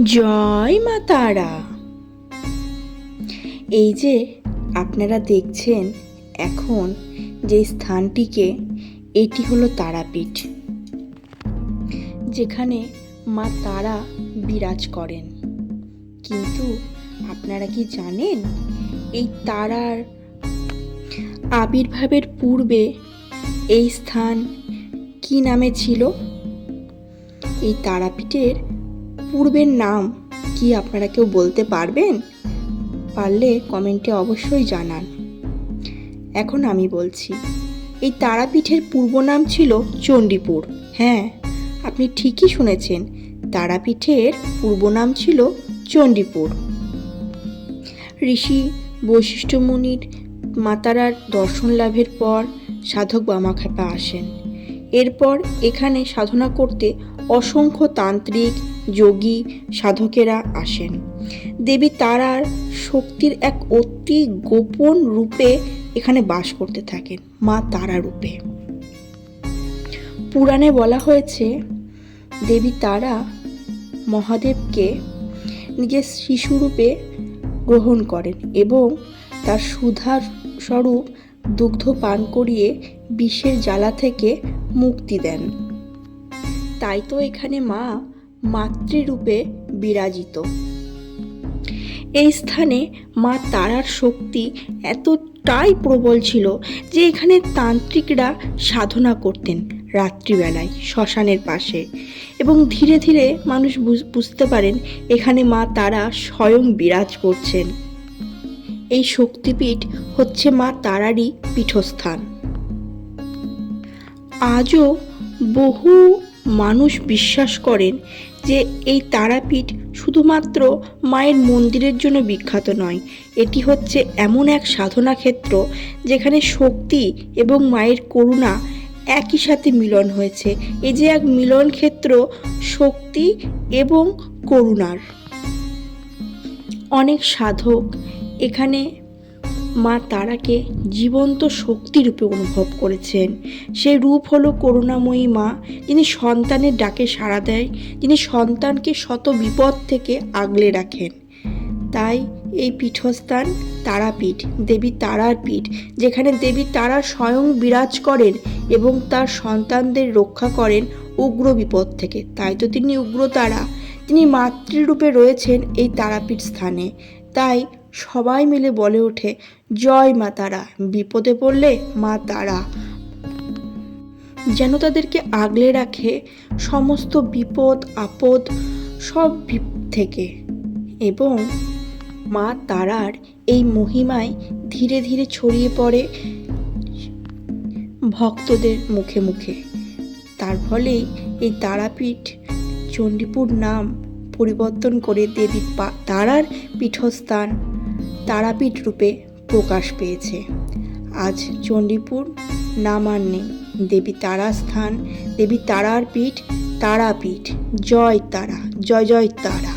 জয় মা তারা। এই যে আপনারা দেখছেন এখন যে স্থানটিকে, এটি হলো তারাপীঠ, যেখানে মা তারা বিরাজ করেন। কিন্তু আপনারা কি জানেন, এই তারার আবির্ভাবের পূর্বে এই স্থান কি নামে ছিল? এই তারাপীঠের পূর্বের নাম কি আপনারা কেউ বলতে পারবেন? পারলে কমেন্টে অবশ্যই জানান। এখন আমি বলছি, এই তারাপীঠের পূর্ব নাম ছিল চণ্ডীপুর। হ্যাঁ আপনি ঠিকই শুনেছেন, তারাপীঠের পূর্ব নাম ছিল চণ্ডীপুর। ঋষি বৈশিষ্ট্য মুনির মাতারার দর্শন লাভের পর সাধক বামাখ্যাপা আসেন। এরপর এখানে সাধনা করতে অসংখ্য তান্ত্রিক যোগী সাধকেরা আসেন। দেবী তারার শক্তির এক অতি গোপন রূপে এখানে বাস করতে থাকেন, মা তারা রূপে। পুরাণে বলা হয়েছে, দেবী তারা মহাদেবকে নিজের শিশুরূপে গ্রহণ করেন এবং তার সুধার স্বরূপ দুগ্ধ পান করিয়ে বিষের জ্বালা থেকে মুক্তি দেন। তাই তো এখানে মা মাতৃরূপে বিরাজিত। এই স্থানে মা তারার শক্তি এতটাই প্রবল ছিল যে এখানে তান্ত্রিকরা সাধনা করতেন রাত্রিবেলায় শ্মশানের পাশে এবং ধীরে ধীরে মানুষ বুঝ- বুঝতে পারেন এখানে মা তারা স্বয়ং বিরাজ করছেন। এই শক্তিপীঠ হচ্ছে মা তারারই পীঠস্থান। আজও বহু মানুষ বিশ্বাস করেন যে এই তারাপীঠ শুধুমাত্র মায়ের মন্দিরের জন্য বিখ্যাত নয়, এটি হচ্ছে এমন এক সাধনা ক্ষেত্র যেখানে শক্তি এবং মায়ের করুণা একই সাথে মিলন হয়েছে। এই যে এক মিলন ক্ষেত্র শক্তি এবং করুণার। অনেক সাধক এখানে মা তারাকে জীবন্ত শক্তিরূপে অনুভব করেছেন। সেই রূপ হলো করুণাময়ী মা, যিনি সন্তানের ডাকে সাড়া দেয়, যিনি সন্তানকে শত বিপদ থেকে আগলে রাখেন। তাই এই পীঠস্থান তারাপীঠ, দেবী তারার পীঠ, যেখানে দেবী তারা স্বয়ং বিরাজ করেন এবং তার সন্তানদের রক্ষা করেন উগ্র বিপদ থেকে। তাই তো তিনি উগ্র তারা। তিনি মাতৃরূপে রয়েছেন এই তারাপীঠ স্থানে। তাই সবাই মিলে বলে ওঠে, জয় মা তারা, বিপদে পড়লে মা তারা। যেন তাদেরকে আগলে রাখে সমস্ত বিপদ, আপদ সব থেকে। এবং মা তারার এই মহিমায় ধীরে ধীরে ছড়িয়ে পড়ে ভক্তদের মুখে মুখে। তার ফলেই এই তারাপীঠ চণ্ডীপুর নাম পরিবর্তন করে দেবী তারার পীঠস্থান তারাপীঠ রূপে প্রকাশ পেয়েছে। আজ চণ্ডীপুর নামার নেই দেবী তারা স্থান, দেবী তারার পীঠ, তারাপীঠ। জয় তারা, জয় জয় তারা।